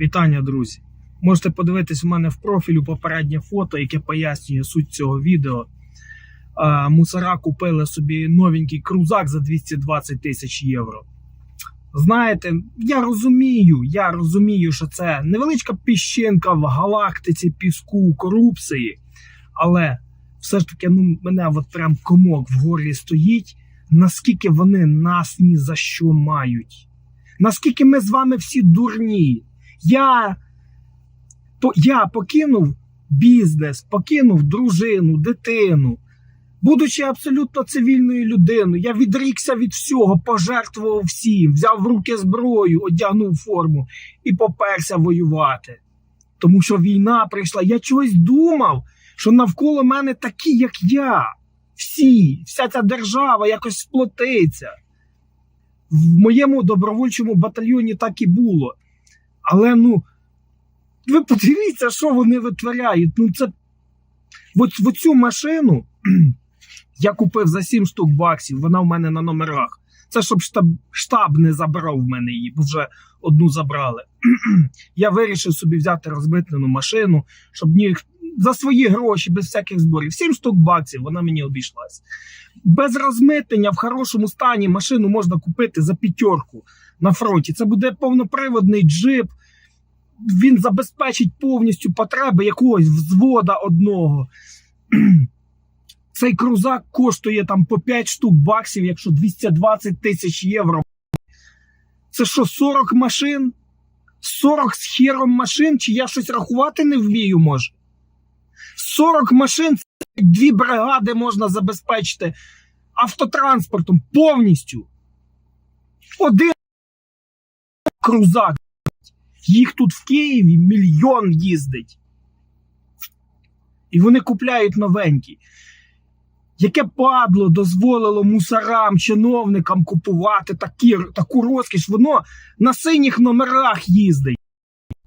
Вітання, друзі! Можете подивитись у мене в профілю попереднє фото, яке пояснює суть цього відео. Мусора купили собі новенький крузак за 220 тисяч євро. Знаєте, я розумію, я розумію, що це невеличка піщинка в галактиці піску корупції, але все ж таки, ну, мене от прям комок в горлі стоїть, наскільки вони нас ні за що мають. Наскільки ми з вами всі дурні. Я, я покинув бізнес, покинув дружину, дитину. Будучи абсолютно цивільною людиною, я відрікся від всього, пожертвував всім, взяв в руки зброю, одягнув форму і поперся воювати. Тому що війна прийшла. Я чогось думав, що навколо мене такі, як я. Всі, вся ця держава якось сплотиться. В моєму добровольчому батальйоні так і було. Але ну, ви подивіться, що вони витворяють. Ну, це от цю машину я купив за 7 штук баксів, вона в мене на номерах. Це щоб штаб, штаб не забрав в мене її, бо вже одну забрали. я вирішив собі взяти розмитнену машину, щоб ні, за свої гроші, без всяких зборів. 7 штук баксів, вона мені обійшлась. Без розмитнення в хорошому стані машину можна купити за п'ятерку на фронті. Це буде повноприводний джип. Він забезпечить повністю потреби якогось взвода одного. Цей крузак коштує там по 5 штук баксів, якщо 220 тисяч євро. Це що, 40 машин? 40 з хером машин? Чи я щось рахувати не вмію, може? 40 машин це дві бригади можна забезпечити автотранспортом повністю. Один крузак. Їх тут в Києві мільйон їздить. І вони купляють новенькі. Яке падло дозволило мусорам, чиновникам купувати такі, таку розкіш? Воно на синіх номерах їздить,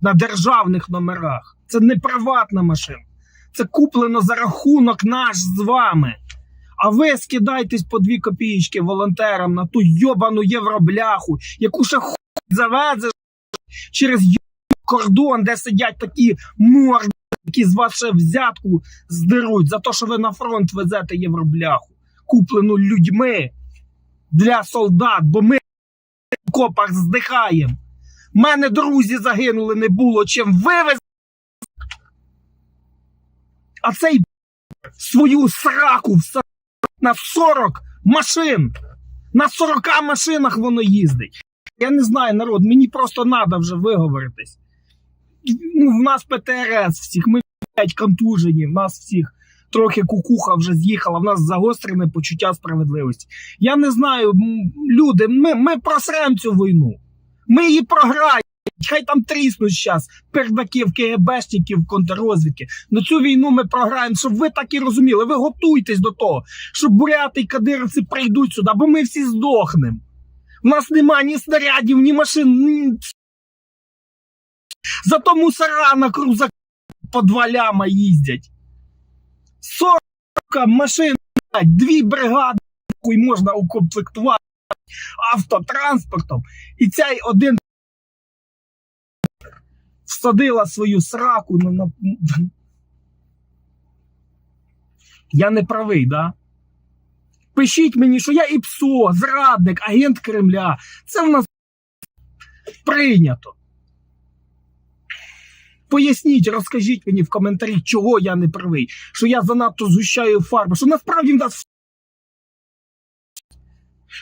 на державних номерах. Це не приватна машина. Це куплено за рахунок наш з вами. А ви скидайтесь по дві копійки волонтерам на ту йобану євробляху, яку ще хуй завезеш через кордон, де сидять такі морди, які з вас взятку здеруть за те, що ви на фронт везете євробляху, куплену людьми для солдат, бо ми в копах здихаємо. У мене друзі загинули, не було чим вивезти. А цей свою сраку на 40 машин. На 40 машинах воно їздить. Я не знаю, народ, мені просто треба вже виговоритись. Ну, в нас ПТРС всіх, ми блядь, контужені, в нас всіх трохи кукуха вже з'їхала, в нас загострене почуття справедливості. Я не знаю, люди, ми, ми просремо цю війну. Ми її програємо. Хай там тріснуть зараз пердаків, КГБшників, контррозвідки. На цю війну ми програємо, щоб ви так і розуміли. Ви готуйтесь до того, що буряти і кадировці прийдуть сюди, бо ми всі здохнемо. У нас нема ні снарядів, ні машин. ні- Зато мусора на крузак по два ляма їздять. 40 машин, дві бригади і можна укомплектувати автотранспортом. І цей один всадила свою сраку на... Я не правий, да? Пишіть мені, що я ІПСО, зрадник, агент Кремля. Це в нас прийнято. Поясніть, розкажіть мені в коментарі, чого я не правий, що я занадто згущаю фарбу, що насправді в нас.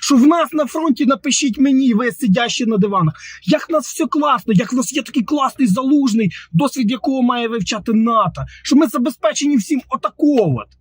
Що в нас на фронті напишіть мені, ви сидящі на диванах, як в нас все класно, як в нас є такий класний залужний, досвід якого має вивчати НАТО, що ми забезпечені всім отакого. от.